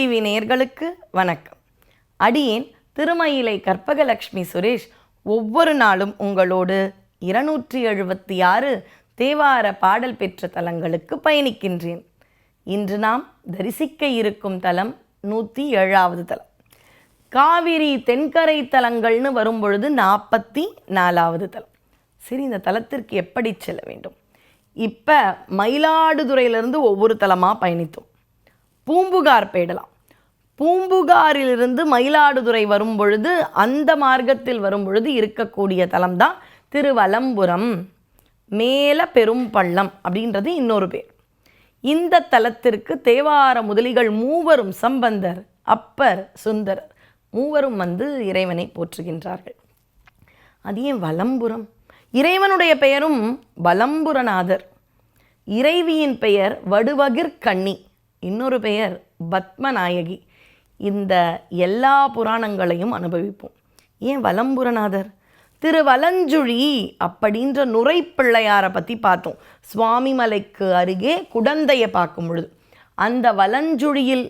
TV நேயர்களுக்கு வணக்கம். அடியேன் திருமயிலை கற்பகலட்சுமி சுரேஷ் ஒவ்வொரு நாளும் உங்களோடு இருநூற்றி எழுபத்தி ஆறு தேவார பாடல் பெற்ற தலங்களுக்கு பயணிக்கின்றேன். இன்று நாம் தரிசிக்க இருக்கும் தலம் நூற்றி ஏழாவது தலம். காவிரி தென்கரை தலங்கள்னு வரும்பொழுது நாற்பத்தி நாலாவது தலம். சரி இந்த தலத்திற்கு எப்படி செல்ல வேண்டும்? இப்போ மயிலாடுதுறையிலிருந்து ஒவ்வொரு தலமாக பயணித்தோம். பூம்புகார் போயிடலாம். பூம்புகாரிலிருந்து மயிலாடுதுறை வரும் பொழுது அந்த மார்க்கத்தில் வரும் பொழுது இருக்கக்கூடிய தலம் தான் திருவலம்புரம். மேல பெரும் பள்ளம் அப்படின்றது இன்னொரு பேர். இந்த தலத்திற்கு தேவார முதலிகள் மூவரும் சம்பந்தர் அப்பர் சுந்தரர் மூவரும் வந்து இறைவனை போற்றுகின்றார்கள். அது ஏன் வலம்புரம்? இறைவனுடைய பெயரும் வலம்புரநாதர். இறைவியின் பெயர் வடுவகிர் கண்ணி இன்னொரு பெயர் பத்மநாயகி. இந்த எல்லா புராணங்களையும் அனுபவிப்போம். ஏன் வலம்புரநாதர்? திரு வலஞ்சுழி அப்படின்ற நுரை பிள்ளையாரை பற்றி பார்த்தோம். சுவாமிமலைக்கு அருகே குடந்தையை பார்க்கும் பொழுது. அந்த வலஞ்சுழியில்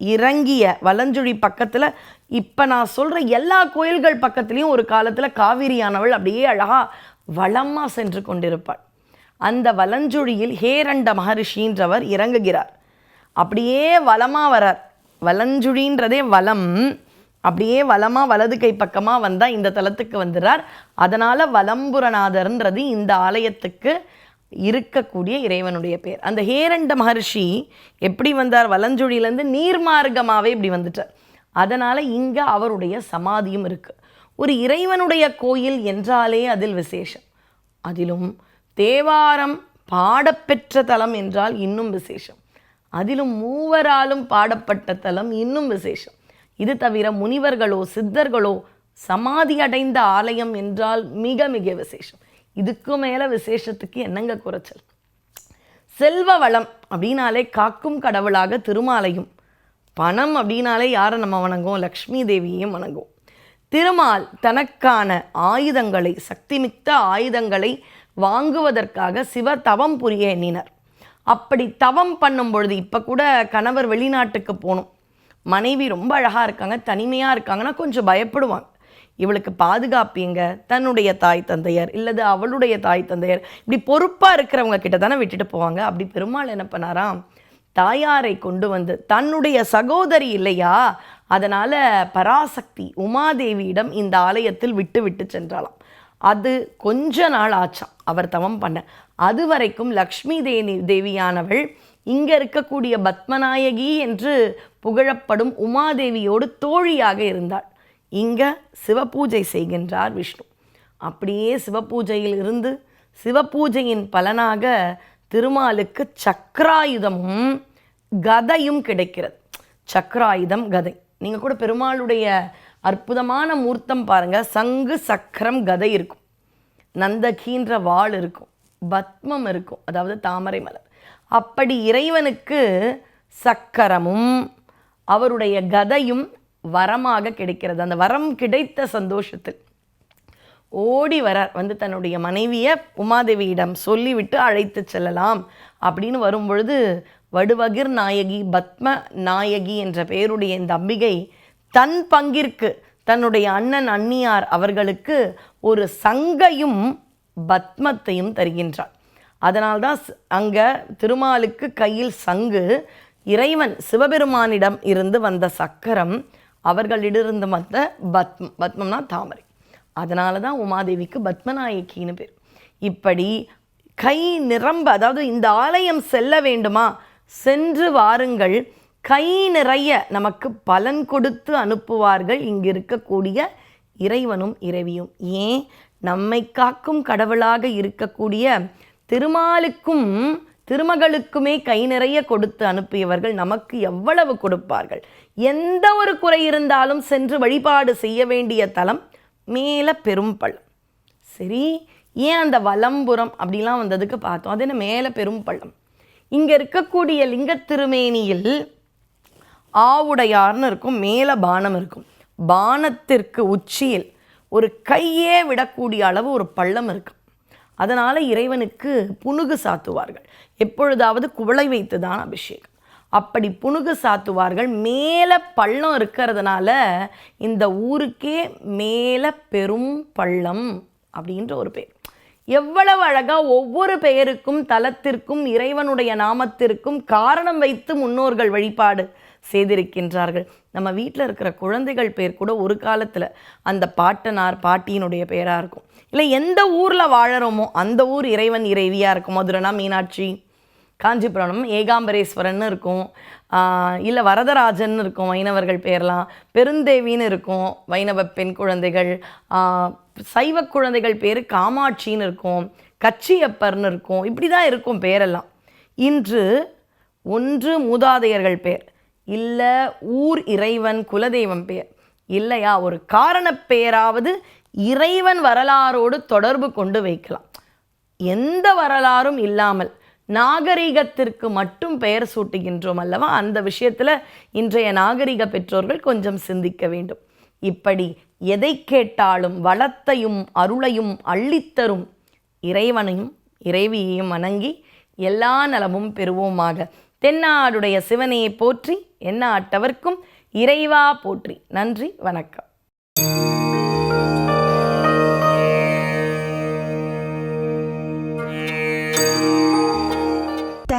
இறங்கிய வலஞ்சுழி பக்கத்தில் இப்போ நான் சொல்கிற எல்லா கோயில்கள் பக்கத்துலேயும் ஒரு காலத்தில் காவிரியானவள் அப்படியே அழகாக வளமாக சென்று கொண்டிருப்பாள். அந்த வலஞ்சுழியில் ஹேரண்ட மகரிஷின்றவர் இறங்குகிறார். அப்படியே வலமாக வரார். வலஞ்சுழின்றதே வலம். அப்படியே வலமாக வலது கை பக்கமாக வந்தால் இந்த தலத்துக்கு வந்துடுறார் அதனால் வலம்புரநாதர்ன்றது இந்த ஆலயத்துக்கு இருக்கக்கூடிய இறைவனுடைய பேர். அந்த ஹேரண்ட மகர்ஷி எப்படி வந்தார்? வலஞ்சுழியிலேருந்து நீர்மார்க்கமாகவே இப்படி வந்துட்டார். அதனால் இங்கே அவருடைய சமாதியும் இருக்குது ஒரு இறைவனுடைய கோயில் என்றாலே அதில் விசேஷம். அதிலும் தேவாரம் பாடப்பெற்ற தலம் என்றால் இன்னும் விசேஷம். அதிலும் மூவராலும் பாடப்பட்ட தலம் இன்னும் விசேஷம். இது தவிர முனிவர்களோ சித்தர்களோ சமாதி அடைந்த ஆலயம் என்றால் மிக மிக விசேஷம். இதுக்கு மேலே விசேஷத்துக்கு என்னங்க குறைச்சல்? செல்வ வளம் அப்படின்னாலே காக்கும் கடவுளாக திருமாலையும் பணம் அப்படின்னாலே யாரை நம்ம வணங்குவோம்? லக்ஷ்மி தேவியையும் வணங்குவோம். திருமால் தனக்கான ஆயுதங்களை சக்திமிக்க ஆயுதங்களை வாங்குவதற்காக சிவ தவம் புரிய எண்ணினர். அப்படி தவம் பண்ணும் பொழுது இப்போ கூட கணவர் வெளிநாட்டுக்கு போகணும். மனைவி ரொம்ப அழகாக இருக்காங்க தனிமையாக இருக்காங்கன்னா கொஞ்சம் பயப்படுவாங்க. இவளுக்கு பாதுகாப்பு எங்க? தன்னுடைய தாய் தந்தையர் இல்லது அவளுடைய தாய் தந்தையர்? இப்படி பொறுப்பாக இருக்கிறவங்க கிட்ட தானே விட்டுட்டு போவாங்க. அப்படி பெருமாள் என்ன பண்ணாராம்? தாயாரை கொண்டு வந்து தன்னுடைய சகோதரி இல்லையா? அதனால் பராசக்தி உமாதேவியிடம் இந்த ஆலயத்தில் விட்டு விட்டு சென்றாலாம் அது கொஞ்ச நாள் ஆச்சாம் அவர் தவம் பண்ண. அது வரைக்கும் லக்ஷ்மி தேவி தேவியானவள் இங்கே இருக்கக்கூடிய பத்மநாயகி என்று புகழப்படும் உமாதேவியோடு தோழியாக இருந்தாள். இங்கே சிவபூஜை செய்கின்றார் விஷ்ணு. அப்படியே சிவபூஜையில் இருந்து சிவபூஜையின் பலனாக திருமாலுக்கு சக்கராயுதமும் கதையும் கிடைக்கிறது. சக்கராயுதம் கதை. நீங்கள் கூட பெருமாளுடைய அற்புதமான மூர்த்தம் பாருங்கள் சங்கு சக்கரம் கதை இருக்கும். நந்தகீன்ற வாள் இருக்கும். பத்மம் இருக்கும். அதாவது தாமரை மலர். அப்படி இறைவனுக்கு சக்கரமும் அவருடைய கதையும் வரமாக கிடைக்கிறது. அந்த வரம் கிடைத்த சந்தோஷத்தில். ஓடி வரார். வந்து தன்னுடைய மனைவியை உமாதேவியிடம் சொல்லிவிட்டு அழைத்து செல்லலாம். அப்படின்னு வரும்பொழுது வடுவகிர் நாயகி பத்ம நாயகி என்ற பெயருடைய இந்த அம்பிகை தன் பங்கிற்கு தன்னுடைய அண்ணன் அண்ணியார் அவர்களுக்கு ஒரு சங்கையும் பத்மத்தையும் தருகின்றார். அதனால்தான் அங்கே திருமாலுக்கு கையில் சங்கு இறைவன் சிவபெருமானிடம் இருந்து வந்த சக்கரம் அவர்களிடிருந்து வந்த பத்மம் பத்மம்னா தாமரை. அதனால தான் உமாதேவிக்கு பத்மநாயக்கின்னு பேர். இப்படி கை நிரம்ப அதாவது இந்த ஆலயம் செல்ல வேண்டுமா? சென்று வாருங்கள். கை நிறைய நமக்கு பலன் கொடுத்து அனுப்புவார்கள். இங்கு இருக்கக்கூடிய இறைவனும் இறைவியும். ஏன்? நம்மை காக்கும் கடவுளாக இருக்கக்கூடிய திருமாலுக்கும் திருமகளுக்குமே கை நிறைய கொடுத்து அனுப்பியவர்கள் நமக்கு எவ்வளவு கொடுப்பார்கள்? எந்த ஒரு குறை இருந்தாலும் சென்று வழிபாடு செய்ய வேண்டிய தலம் மேல பெரும்பள்ளம் சரி ஏன் அந்த வலம்புறம் அப்படிலாம் வந்ததுக்கு பார்த்தோம். அது என்ன மேலே பெரும்பள்ளம் இங்கே இருக்கக்கூடிய லிங்கத் திருமேனியில் ஆவுடையார்னு இருக்கும் மேலே பானம் இருக்கும். பானத்திற்கு உச்சியில் ஒரு கையே விடக்கூடிய அளவு ஒரு பள்ளம் இருக்கும். அதனால் இறைவனுக்கு புனுகு சாத்துவார்கள். எப்பொழுதாவது குவளை வைத்து தான் அபிஷேகம். அப்படி புனுகு சாத்துவார்கள். மேலே பள்ளம் இருக்கிறதுனால இந்த ஊருக்கே மேலே பெரும் பள்ளம் அப்படின்ற ஒரு பேர். எவ்வளவு அழகாக ஒவ்வொரு பெயருக்கும் தலத்திற்கும் இறைவனுடைய நாமத்திற்கும் காரணம் வைத்து முன்னோர்கள் வழிபாடு செய்திருக்கின்றார்கள். நம்ம வீட்டில் இருக்கிற குழந்தைகள் பேர் கூட ஒரு காலத்தில் அந்த பாட்டனார் பாட்டியினுடைய பேராக இருக்கும். இல்லை எந்த ஊரில் வாழறோமோ அந்த ஊர் இறைவன் இறைவியாக இருக்கும்? மதுரைனா மீனாட்சி காஞ்சிபுரம் ஏகாம்பரேஸ்வரன் இருக்கும். இல்லை வரதராஜன் இருக்கும் வைணவர்கள் பேர்லாம். பெருந்தேவின்னு இருக்கும் வைணவ பெண் குழந்தைகள். சைவ குழந்தைகள் பேர் காமாட்சின்னு இருக்கும். கச்சியப்பர்னு இருக்கும். இப்படி தான் இருக்கும் பேரெல்லாம். இன்று ஒன்று மூதாதையர்கள் பேர். இல்லை ஊர் இறைவன் குலதெய்வம் பேர். இல்லையா ஒரு காரணப் பெயராவது இறைவன் வரலாறோடு தொடர்பு கொண்டு வைக்கலாம். எந்த வரலாறும் இல்லாமல் நாகரிகத்திற்கு மட்டும் பெயர் சூட்டுகின்றோம் அல்லவா? அந்த விஷயத்தில் இன்றைய நாகரிக பெற்றோர்கள் கொஞ்சம் சிந்திக்க வேண்டும். இப்படி எதை கேட்டாலும் வளத்தையும் அருளையும் அள்ளித்தரும் இறைவனையும் இறைவியையும் வணங்கி எல்லா நலமும் பெறுவோமாக. தென்னாடுடைய சிவனையை போற்றி எந்நாட்டவர்க்கும் இறைவா போற்றி. நன்றி வணக்கம்.